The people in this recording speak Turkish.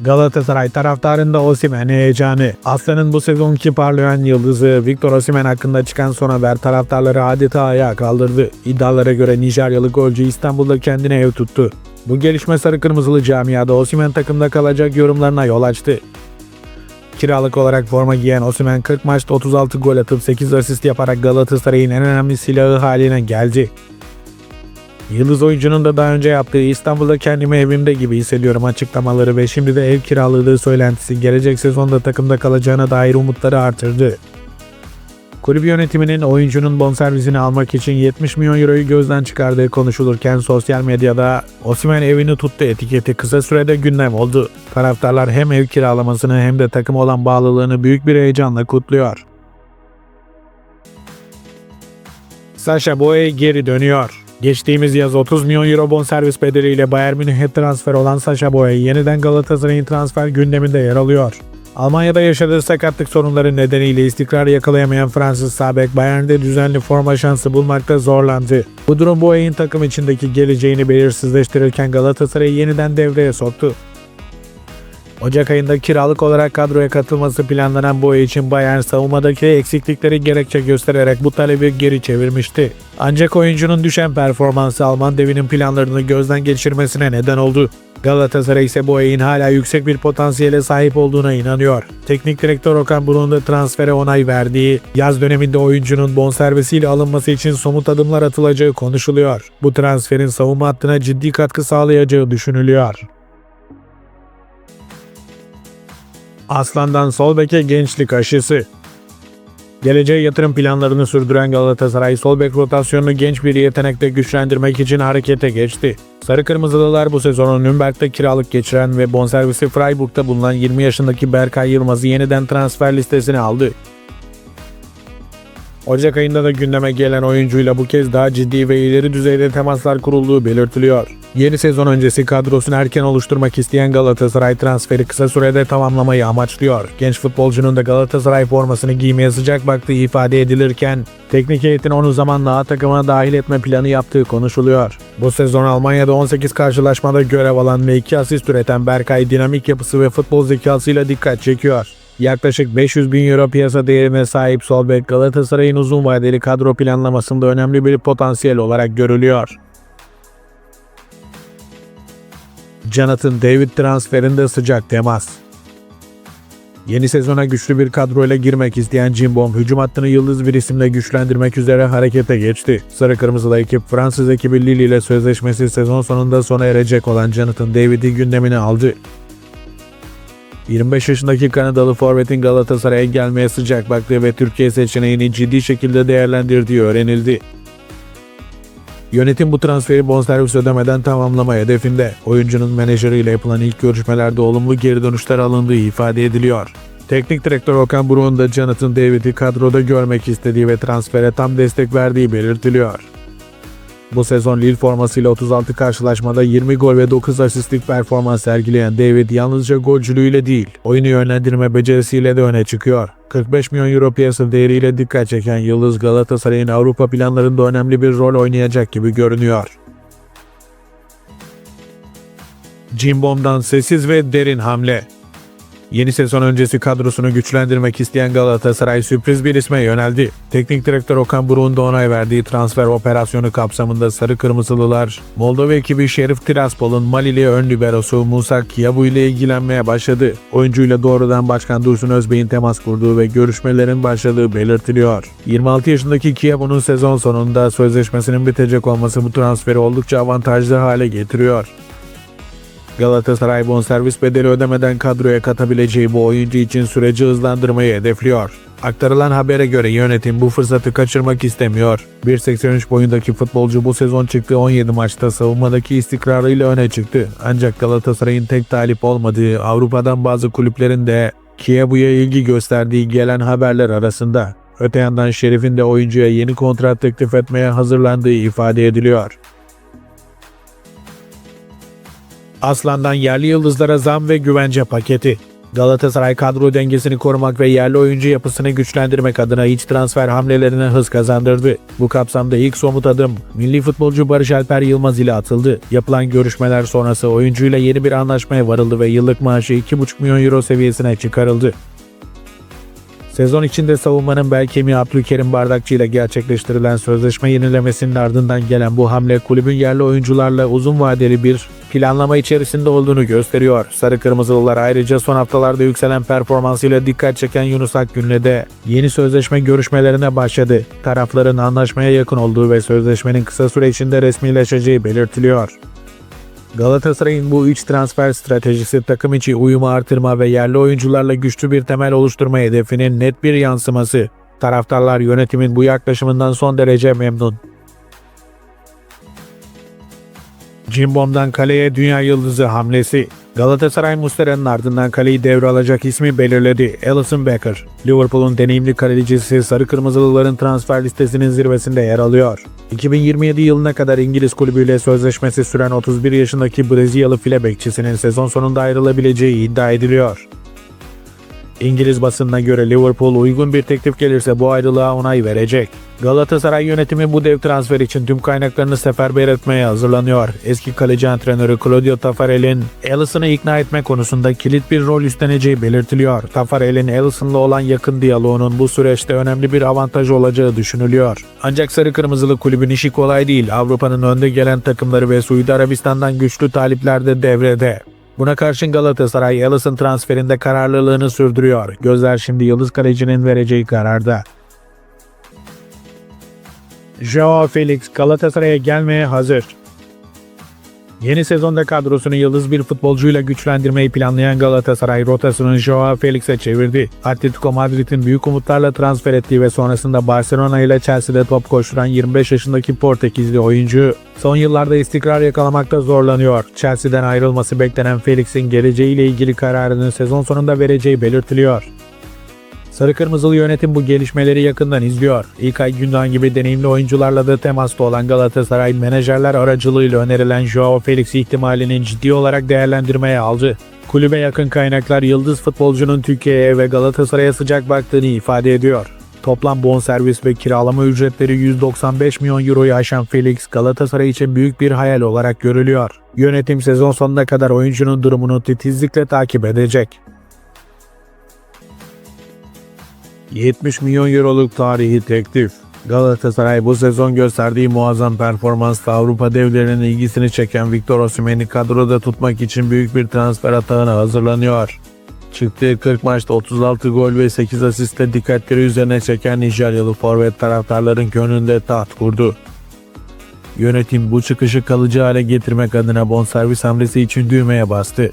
Galatasaray taraftarında Osimhen heyecanı. Aslan'ın bu sezonki parlayan yıldızı Victor Osimhen hakkında çıkan son haber taraftarları adeta ayağa kaldırdı. İddialara göre Nijeryalı golcü İstanbul'da kendine ev tuttu. Bu gelişme sarı kırmızılı camiada Osimhen takımda kalacak yorumlarına yol açtı. Kiralık olarak forma giyen Osimhen 40 maçta 36 gol atıp 8 asist yaparak Galatasaray'ın en önemli silahı haline geldi. Yıldız oyuncunun da daha önce yaptığı İstanbul'da kendimi evimde gibi hissediyorum açıklamaları ve şimdi de ev kiraladığı söylentisi gelecek sezonda takımda kalacağına dair umutları artırdı. Kulüp yönetiminin oyuncunun bonservisini almak için 70 milyon euroyu gözden çıkardığı konuşulurken sosyal medyada Osimhen evini tuttu etiketi kısa sürede gündem oldu. Taraftarlar hem ev kiralamasını hem de takıma olan bağlılığını büyük bir heyecanla kutluyor. Sasha Boye geri dönüyor. Geçtiğimiz yaz 30 milyon euro bonservis bedeliyle Bayern Münih'e transfer olan Sasha Boye yeniden Galatasaray'ın transfer gündeminde yer alıyor. Almanya'da yaşadığı sakatlık sorunları nedeniyle istikrar yakalayamayan Fransız Sabek Bayern'de düzenli forma şansı bulmakta zorlandı. Bu durum Boye'nin takım içindeki geleceğini belirsizleştirirken Galatasaray'ı yeniden devreye soktu. Ocak ayında kiralık olarak kadroya katılması planlanan Boye için Bayern savunmadaki eksiklikleri gerekçe göstererek bu talebi geri çevirmişti. Ancak oyuncunun düşen performansı Alman devinin planlarını gözden geçirmesine neden oldu. Galatasaray ise Boye'nin hala yüksek bir potansiyele sahip olduğuna inanıyor. Teknik direktör Okan Buruk'un da transfere onay verdiği, yaz döneminde oyuncunun bonservisiyle alınması için somut adımlar atılacağı konuşuluyor. Bu transferin savunma hattına ciddi katkı sağlayacağı düşünülüyor. Aslan'dan sol beke gençlik aşısı. Geleceğe yatırım planlarını sürdüren Galatasaray sol bek rotasyonunu genç bir yetenekle güçlendirmek için harekete geçti. Sarı Kırmızılılar bu sezonu Nürnberg'de kiralık geçiren ve bonservisi Freiburg'da bulunan 20 yaşındaki Berkay Yılmaz'ı yeniden transfer listesine aldı. Ocak ayında da gündeme gelen oyuncuyla bu kez daha ciddi ve ileri düzeyde temaslar kurulduğu belirtiliyor. Yeni sezon öncesi kadrosunu erken oluşturmak isteyen Galatasaray transferi kısa sürede tamamlamayı amaçlıyor. Genç futbolcunun da Galatasaray formasını giymeye sıcak baktığı ifade edilirken teknik heyetin onu zamanla A takımına dahil etme planı yaptığı konuşuluyor. Bu sezon Almanya'da 18 karşılaşmada görev alan ve 2 asist üreten Berkay dinamik yapısı ve futbol zekasıyla dikkat çekiyor. Yaklaşık 500 bin euro piyasa değerine sahip sol bek Galatasaray'ın uzun vadeli kadro planlamasında önemli bir potansiyel olarak görülüyor. Jonathan David transferinde sıcak temas. Yeni sezona güçlü bir kadroyla girmek isteyen Cimbom, hücum hattını yıldız bir isimle güçlendirmek üzere harekete geçti. Sarı Kırmızılı ekip Fransız ekibi Lille ile sözleşmesi sezon sonunda sona erecek olan Jonathan David'i gündemine aldı. 25 yaşındaki Kanadalı forvetin Galatasaray'a gelmeye sıcak baktığı ve Türkiye seçeneğini ciddi şekilde değerlendirdiği öğrenildi. Yönetim bu transferi bonservis ödemeden tamamlama hedefinde. Oyuncunun menajeriyle yapılan ilk görüşmelerde olumlu geri dönüşler alındığı ifade ediliyor. Teknik direktör Okan Buruk'un da Jonathan David'i kadroda görmek istediği ve transfere tam destek verdiği belirtiliyor. Bu sezon Lille formasıyla 36 karşılaşmada 20 gol ve 9 asistlik performans sergileyen David yalnızca golcülüğüyle değil, oyunu yönlendirme becerisiyle de öne çıkıyor. 45 milyon euro piyasa değeriyle dikkat çeken Yıldız Galatasaray'ın Avrupa planlarında önemli bir rol oynayacak gibi görünüyor. Cimbom'dan sessiz ve derin hamle. Yeni sezon öncesi kadrosunu güçlendirmek isteyen Galatasaray sürpriz bir isme yöneldi. Teknik direktör Okan Buruk'un da onay verdiği transfer operasyonu kapsamında Sarı Kırmızılılar, Moldova ekibi Şerif Tiraspol'un Malili ön liberosu Musa Kiyabu ile ilgilenmeye başladı. Oyuncuyla doğrudan Başkan Dursun Özbey'in temas kurduğu ve görüşmelerin başladığı belirtiliyor. 26 yaşındaki Kiyabu'nun sezon sonunda sözleşmesinin bitecek olması bu transferi oldukça avantajlı hale getiriyor. Galatasaray bonservis bedeli ödemeden kadroya katabileceği bu oyuncu için süreci hızlandırmayı hedefliyor. Aktarılan habere göre yönetim bu fırsatı kaçırmak istemiyor. 1.83 boyundaki futbolcu bu sezon çıktığı 17 maçta savunmadaki istikrarıyla öne çıktı. Ancak Galatasaray'ın tek talip olmadığı Avrupa'dan bazı kulüplerin de Kiebu'ya ilgi gösterdiği gelen haberler arasında. Öte yandan Şerif'in de oyuncuya yeni kontrat teklif etmeye hazırlandığı ifade ediliyor. Aslan'dan yerli yıldızlara zam ve güvence paketi. Galatasaray kadro dengesini korumak ve yerli oyuncu yapısını güçlendirmek adına iç transfer hamlelerine hız kazandırdı. Bu kapsamda ilk somut adım milli futbolcu Barış Alper Yılmaz ile atıldı. Yapılan görüşmeler sonrası oyuncuyla yeni bir anlaşmaya varıldı ve yıllık maaşı 2,5 milyon euro seviyesine çıkarıldı. Sezon içinde savunmanın bel kemiği Abdülkerim Bardakçı ile gerçekleştirilen sözleşme yenilemesinin ardından gelen bu hamle kulübün yerli oyuncularla uzun vadeli bir planlama içerisinde olduğunu gösteriyor. Sarı Kırmızılılar ayrıca son haftalarda yükselen performansıyla dikkat çeken Yunus Akgün'le de yeni sözleşme görüşmelerine başladı. Tarafların anlaşmaya yakın olduğu ve sözleşmenin kısa süre içinde resmileşeceği belirtiliyor. Galatasaray'ın bu iç transfer stratejisi takım içi uyumu artırma ve yerli oyuncularla güçlü bir temel oluşturma hedefinin net bir yansıması. Taraftarlar yönetimin bu yaklaşımından son derece memnun. Cimbom'dan kaleye dünya yıldızı hamlesi. Galatasaray Muslera'nın ardından kaleyi devralacak ismi belirledi. Alisson Becker. Liverpool'un deneyimli kalecisi Sarı Kırmızılıların transfer listesinin zirvesinde yer alıyor. 2027 yılına kadar İngiliz kulübüyle sözleşmesi süren 31 yaşındaki Brezilyalı file bekçisinin sezon sonunda ayrılabileceği iddia ediliyor. İngiliz basınına göre Liverpool uygun bir teklif gelirse bu ayrılığa onay verecek. Galatasaray yönetimi bu dev transfer için tüm kaynaklarını seferber etmeye hazırlanıyor. Eski kaleci antrenörü Claudio Taffarel'in Alisson'ı ikna etme konusunda kilit bir rol üstleneceği belirtiliyor. Taffarel'in Alisson'la olan yakın diyaloğunun bu süreçte önemli bir avantaj olacağı düşünülüyor. Ancak Sarı Kırmızılı kulübün işi kolay değil. Avrupa'nın önde gelen takımları ve Suudi Arabistan'dan güçlü talipler de devrede. Buna karşın Galatasaray Alisson transferinde kararlılığını sürdürüyor. Gözler şimdi Yıldız Kaleci'nin vereceği kararda. Joao Felix Galatasaray'a gelmeye hazır. Yeni sezonda kadrosunu yıldız bir futbolcuyla güçlendirmeyi planlayan Galatasaray rotasını Joao Felix'e çevirdi. Atletico Madrid'in büyük umutlarla transfer ettiği ve sonrasında Barcelona ile Chelsea'de top koşturan 25 yaşındaki Portekizli oyuncu son yıllarda istikrar yakalamakta zorlanıyor. Chelsea'den ayrılması beklenen Felix'in geleceğiyle ilgili kararını sezon sonunda vereceği belirtiliyor. Sarı Kırmızılı yönetim bu gelişmeleri yakından izliyor. İlkay Gündoğan gibi deneyimli oyuncularla da temasta olan Galatasaray menajerler aracılığıyla önerilen Joao Felix ihtimalinin ciddi olarak değerlendirmeye aldı. Kulübe yakın kaynaklar yıldız futbolcunun Türkiye'ye ve Galatasaray'a sıcak baktığını ifade ediyor. Toplam bonservis ve kiralama ücretleri 195 milyon euroyu aşan Felix Galatasaray için büyük bir hayal olarak görülüyor. Yönetim sezon sonuna kadar oyuncunun durumunu titizlikle takip edecek. 70 milyon euroluk tarihi teklif. Galatasaray bu sezon gösterdiği muazzam performansla Avrupa devlerinin ilgisini çeken Victor Osimhen'i kadroda tutmak için büyük bir transfer atağına hazırlanıyor. Çıktığı 40 maçta 36 gol ve 8 asistle dikkatleri üzerine çeken Nijeryalı forvet taraftarların gönlünde taht kurdu. Yönetim bu çıkışı kalıcı hale getirmek adına bonservis hamlesi için düğmeye bastı.